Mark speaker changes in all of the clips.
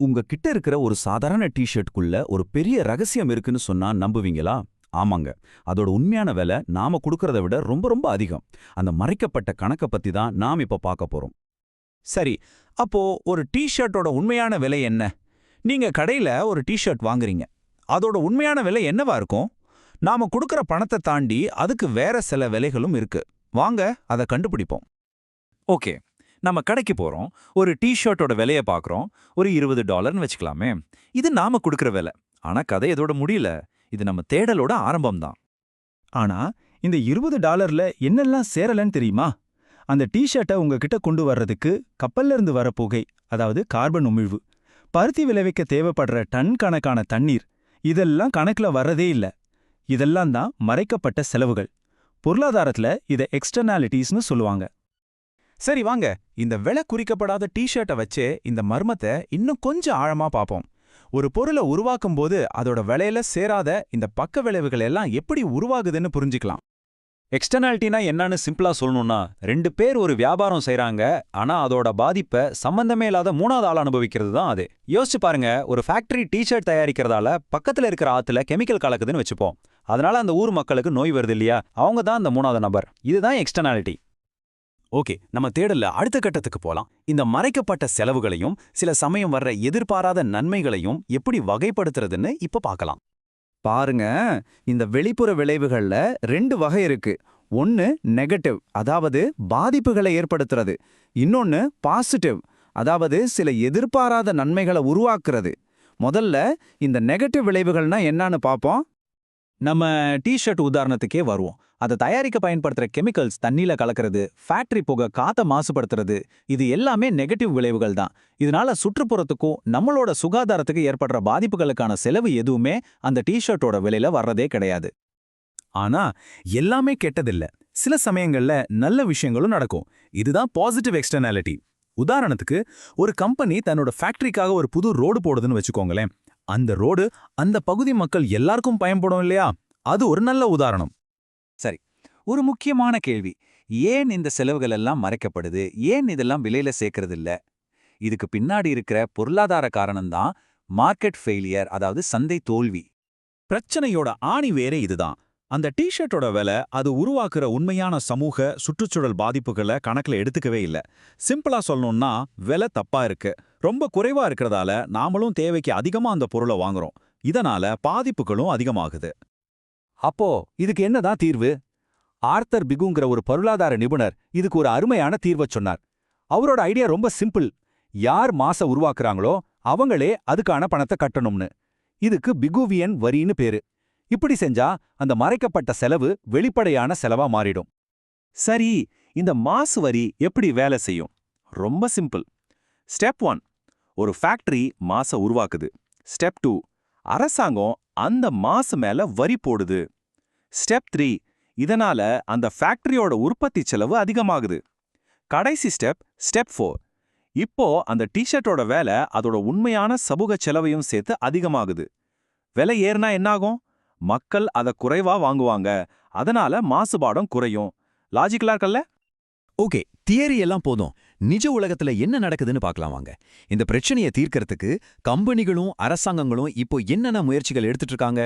Speaker 1: உங்க கிட்ட இருக்கிற ஒரு சாதாரண டிஷர்ட்குள்ள ஒரு பெரிய ரகசியம் இருக்குன்னு சொன்னா நம்புவீங்களா? ஆமாங்க. அதோட உண்மையான விலை நாம கொடுக்கறத விட ரொம்ப ரொம்ப அதிகம். அந்த மறைக்கப்பட்ட கணக்க பத்தி தான் நாம் இப்ப பார்க்க போறோம்.
Speaker 2: சரி அப்போ ஒரு டிஷர்ட்டோட உண்மையான விலை என்ன? நீங்க கடையில ஒரு டிஷர்ட் வாங்குறீங்க. அதோட உண்மையான விலை என்னவா இருக்கும்? நாம கொடுக்கற பணத்தை தாண்டி அதுக்கு வேற சில விலைகளும் இருக்கு. வாங்க அதை கண்டுபிடிப்போம். ஓகே. நம்ம கடைக்கு போறோம் ஒரு டிஷர்ட்டோட விலையை விலைய ஒரு இருபது டாலர்னு வச்சுக்கலாமே. இது நாம கொடுக்குற விலை. ஆனா கதை இதோட முடியல. இது நம்ம தேடலோட ஆரம்பம்தான்.
Speaker 3: ஆனா இந்த இருபது டாலர்ல என்னெல்லாம் சேரலன்னு தெரியுமா? அந்த டிஷர்ட்டை உங்ககிட்ட கொண்டு வர்றதுக்கு கப்பல்ல இருந்து வர புகை அதாவது கார்பன் உமிழ்வு பருத்தி விளைவிக்க தேவைப்படுற டன் கணக்கான தண்ணீர் இதெல்லாம் கணக்குல வர்றதே இல்ல. இதெல்லாம் தான் மறைக்கப்பட்ட செலவுகள். பொருளாதாரத்துல இதை எக்ஸ்டர்னாலிட்டிஸ்னு சொல்லுவாங்க.
Speaker 2: சரி வாங்க இந்த விலை குறிக்கப்படாத டிஷர்ட்டை வச்சே இந்த மர்மத்தை இன்னும் கொஞ்சம் ஆழமா பார்ப்போம் ஒரு பொருளை உருவாக்கும் போது அதோட விலையில சேராத இந்த பக்க விளைவுகள் எல்லாம் எப்படி உருவாகுதுன்னு புரிஞ்சுக்கலாம். எக்ஸ்டர்னாலிட்டினா என்னன்னு சிம்பிளா சொல்லணும்னா ரெண்டு பேர் ஒரு வியாபாரம் செய்யறாங்க ஆனா அதோட பாதிப்பை சம்பந்தமே இல்லாத மூணாவது ஆள் அனுபவிக்கிறது தான் அது. யோசிச்சு பாருங்க ஒரு ஃபேக்டரி டி-ஷர்ட் தயாரிக்கிறதால பக்கத்துல இருக்கிற ஆத்துல கெமிக்கல் கலக்குதுன்னு வச்சுப்போம். அதனால அந்த ஊர் மக்களுக்கு நோய் வருது இல்லையா? அவங்க தான் அந்த மூணாவது நபர். இதுதான் எக்ஸ்டர்னாலிட்டி ஓகே நம்ம தேடல்ல அடுத்த கட்டத்துக்கு போலாம். இந்த மறைக்கப்பட்ட செலவுகளையும் சில சமயம் வர்ற எதிர்பாராத நன்மைகளையும் எப்படி வகைப்படுத்துறதுன்னு இப்ப பார்க்கலாம்
Speaker 4: பாருங்க இந்த வெளிப்புற விளைவுகள்ல ரெண்டு வகை இருக்கு. ஒன்னு நெகட்டிவ் அதாவது பாதிப்புகளை ஏற்படுத்துறது. இன்னொன்னு பாசிட்டிவ் அதாவது சில எதிர்பாராத நன்மைகளை உருவாக்குறது. முதல்ல இந்த நெகட்டிவ் விளைவுகள்னா என்னன்னு பார்ப்போம்
Speaker 2: நம்ம டிஷர்ட் உதாரணத்துக்கே வருவோம். அதை தயாரிக்க பயன்படுத்துற கெமிக்கல்ஸ் தண்ணியில் கலக்கிறது ஃபேக்டரி போக காத்த மாசுபடுத்துறது இது எல்லாமே நெகட்டிவ் விளைவுகள் தான். இதனால சுற்றுப்புறத்துக்கும் நம்மளோட சுகாதாரத்துக்கு ஏற்படுற பாதிப்புகளுக்கான செலவு எதுவுமே அந்த டிஷர்ட்டோட விலையில வர்றதே கிடையாது.
Speaker 3: ஆனா எல்லாமே கெட்டதில்ல. சில சமயங்கள்ல நல்ல விஷயங்களும் நடக்கும். இதுதான் பாசிட்டிவ் எக்ஸ்டர்னாலிட்டி உதாரணத்துக்கு ஒரு கம்பெனி தன்னோட ஃபேக்டரிக்காக ஒரு புது ரோடு போடுதுன்னு வச்சுக்கோங்களேன். அந்த ரோடு அந்த பகுதி மக்கள் எல்லாருக்கும் பயன்படும் இல்லையா? அது ஒரு நல்ல உதாரணம்.
Speaker 2: சரி ஒரு முக்கியமான கேள்வி. ஏன் இந்த செலவுகள் எல்லாம் மறைக்கப்படுது? ஏன் இதெல்லாம் விலையில சேர்க்கறது இல்ல இதுக்கு பின்னாடி இருக்கிற பொருளாதார காரணம்தான் மார்க்கெட் ஃபெயிலியர் அதாவது சந்தை தோல்வி.
Speaker 1: பிரச்சனையோட ஆணி வேறே இதுதான். அந்த டிஷர்ட்டோட விலை அது உருவாக்குற உண்மையான சமூக சுற்றுச்சூழல் பாதிப்புகளை கணக்குல எடுத்துக்கவே இல்ல. சிம்பிளா சொல்லணும்னா விலை தப்பா இருக்கு. ரொம்ப குறைவா இருக்கிறதால நாமளும் தேவைக்கு அதிகமா அந்த பொருளை வாங்குறோம். இதனால பாதிப்புகளும் அதிகமாகுது.
Speaker 2: அப்போ இதுக்கு என்னதான் தீர்வு? ஆர்த்தர் பிகுங்கிற ஒரு பொருளாதார நிபுணர் இதுக்கு ஒரு அருமையான தீர்வை சொன்னார். அவரோட ஐடியா ரொம்ப சிம்பிள். யார் மாச உருவாக்குறாங்களோ அவங்களே அதுக்கான பணத்தை கட்டணும்னு. இதுக்கு பிகுவியன் வரின்னு பேரு. இப்படி செஞ்சா அந்த மறைக்கப்பட்ட செலவு வெளிப்படையான செலவா மாறிடும். சரி இந்த மாசு வரி எப்படி வேலை செய்யும்? ரொம்ப சிம்பிள். ஸ்டெப் ஒன் ஒரு ஃபேக்டரி மாச உருவாக்குது. ஸ்டெப் டூ அரசாங்கம் அந்த மாசு மேல வரி போடுது. ஸ்டெப் த்ரீ இதனால அந்த ஃபேக்டரியோட உற்பத்தி செலவு அதிகமாகுது. கடைசி ஸ்டெப் ஸ்டெப் ஃபோர். இப்போ அந்த டிஷர்ட்டோட வேலை அதோட உண்மையான சமூக செலவையும் சேர்த்து அதிகமாகுது. விலை ஏறுனா என்னாகும்? மக்கள் அதை குறைவா வாங்குவாங்க. அதனால மாசுபாடும் குறையும். லாஜிக்கலா இருக்கல்ல?
Speaker 1: ஓகே தியரி எல்லாம் போதும். நிஜ உலகத்துல என்ன நடக்குதுன்னு பார்க்கலாம் வாங்க. இந்த பிரச்சனையை தீர்க்கறதுக்கு கம்பெனிகளும் அரசாங்கங்களும் இப்போ என்னென்ன முயற்சிகள் எடுத்துட்டு இருக்காங்க?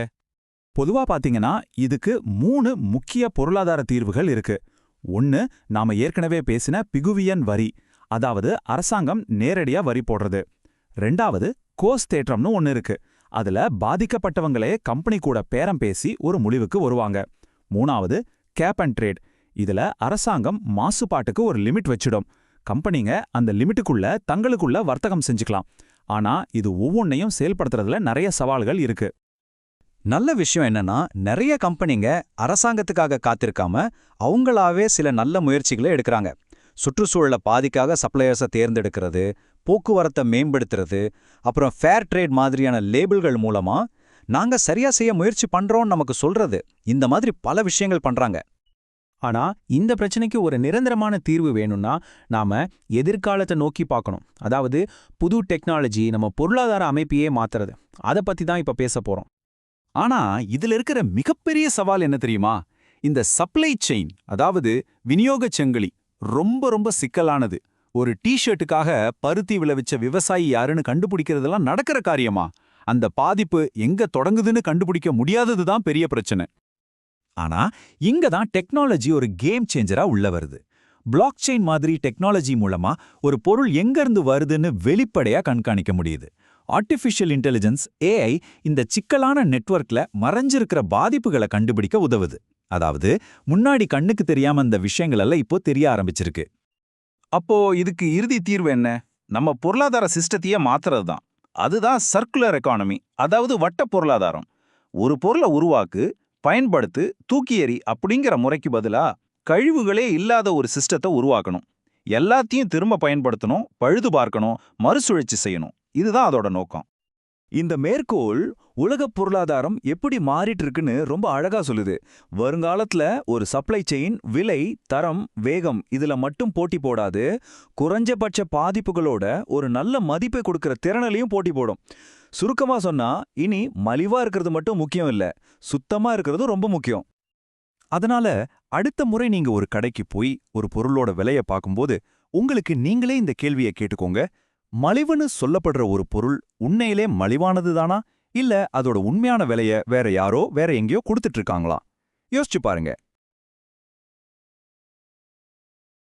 Speaker 3: பொதுவா பாத்தீங்கன்னா இதுக்கு மூணு முக்கிய பொருளாதார தீர்வுகள் இருக்கு. ஒன்னு நாம ஏற்கனவே பேசின பிகுவியன் வரி அதாவது அரசாங்கம் நேரடியா வரி போடுறது. ரெண்டாவது கோஸ் தேற்றம்னு ஒன்னு இருக்கு. அதுல பாதிக்கப்பட்டவங்களே கம்பெனி கூட பேரம் பேசி ஒரு முடிவுக்கு வருவாங்க. மூணாவது கேப் அண்ட் ட்ரேட் இதுல அரசாங்கம் மாசுபாட்டுக்கு ஒரு லிமிட் வச்சிடும். கம்பெனிங்க அந்த லிமிட்டுக்குள்ள தங்களுக்குள்ள வர்த்தகம் செஞ்சுக்கலாம். ஆனா இது ஒவ்வொன்னையும் செயல்படுத்துறதுல நிறைய சவால்கள் இருக்கு.
Speaker 2: நல்ல விஷயம் என்னன்னா நிறைய கம்பெனிங்க அரசாங்கத்துக்காக காத்திருக்காம அவங்களாவே சில நல்ல முயற்சிகளை எடுக்கிறாங்க. சுற்றுச்சூழலை பாதிக்காக சப்ளையர்ஸை தேர்ந்தெடுக்கிறது போக்குவரத்தை மேம்படுத்துறது அப்புறம் ஃபேர் ட்ரேட் மாதிரியான லேபிள்கள் மூலமா நாங்க சரியா செய்ய முயற்சி பண்றோம்னு நமக்கு சொல்றது. இந்த மாதிரி பல விஷயங்கள் பண்றாங்க.
Speaker 3: ஆனா இந்த பிரச்சனைக்கு ஒரு நிரந்தரமான தீர்வு வேணும்னா நாம எதிர்காலத்தை நோக்கி பார்க்கணும். அதாவது புது டெக்னாலஜி நம்ம பொருளாதார அமைப்பையே மாத்துறது. அதை பத்தி தான் இப்ப பேச போறோம்.
Speaker 1: ஆனா இதுல இருக்கிற மிகப்பெரிய சவால் என்ன தெரியுமா? இந்த சப்ளை செயின் அதாவது விநியோகச் சங்கிலி ரொம்ப ரொம்ப சிக்கலானது.
Speaker 2: ஒரு டி-ஷர்ட்டுக்காக பருத்தி விளைவிச்ச விவசாயி யாருன்னு கண்டுபிடிக்கிறதெல்லாம் நடக்கிற காரியமா? அந்த பாதிப்பு எங்க தொடங்குதுன்னு கண்டுபிடிக்க முடியாததுதான் பெரிய பிரச்சனை.
Speaker 1: ஆனா இங்க தான் டெக்னாலஜி ஒரு கேம் சேஞ்சரா உள்ள வருது. பிளாக் செயின் மாதிரி டெக்னாலஜி மூலமா ஒரு பொருள் எங்கிருந்து வருதுன்னு வெளிப்படையா கண்காணிக்க முடியுது. ஆர்டிஃபிஷியல் இன்டெலிஜென்ஸ் ஏஐ இந்த சிக்கலான நெட்வொர்க்ல மறைஞ்சிருக்கிற பாதிப்புகளை கண்டுபிடிக்க உதவுது. அதாவது முன்னாடி கண்ணுக்கு தெரியாம அந்த விஷயங்களெல்லாம் இப்போ தெரிய ஆரம்பிச்சிருக்கு.
Speaker 3: அப்போ இதுக்கு இறுதி தீர்வு என்ன? நம்ம பொருளாதார சிஸ்டத்தையே மாத்துறது தான் அதுதான் சர்க்குலர் எக்கானமி அதாவது வட்ட பொருளாதாரம். ஒரு பொருளை உருவாக்கு பயன்படுத்து தூக்கி எறி அப்படிங்கிற முறைக்கு பதிலா கழிவுகளே இல்லாத ஒரு சிஸ்டத்தை உருவாக்கணும். எல்லாத்தையும் திரும்ப பயன்படுத்தணும் பழுது பார்க்கணும் மறுசுழற்சி செய்யணும். இதுதான் அதோட நோக்கம்.
Speaker 2: இந்த மேற்கோள் உலக பொருளாதாரம் எப்படி மாறிட்டு இருக்குன்னு ரொம்ப அழகா சொல்லுது. வருங்காலத்துல ஒரு சப்ளை செயின் விலை தரம் வேகம் இதுல மட்டும் போட்டி போடாது. குறைஞ்சபட்ச பாதிப்புகளோட ஒரு நல்ல மதிப்பை கொடுக்கிற திறனலையும் போட்டி போடும். சுருக்கமா சொன்னா இனி மலிவா இருக்கிறது மட்டும் முக்கியம் இல்ல சுத்தமா இருக்கிறது ரொம்ப முக்கியம். அதனால அடுத்த முறை நீங்க ஒரு கடைக்கு போய் ஒரு பொருளோட விலைய பார்க்கும்போது உங்களுக்கு நீங்களே இந்த கேள்வியை கேட்டுக்கோங்க. மலிவுன்னு சொல்லப்படுற ஒரு பொருள் உண்மையிலே மலிவானது தானா? இல்ல அதோட உண்மையான விலைய வேற யாரோ வேற எங்கேயோ கொடுத்துட்டு இருக்காங்களா? யோசிச்சு பாருங்க.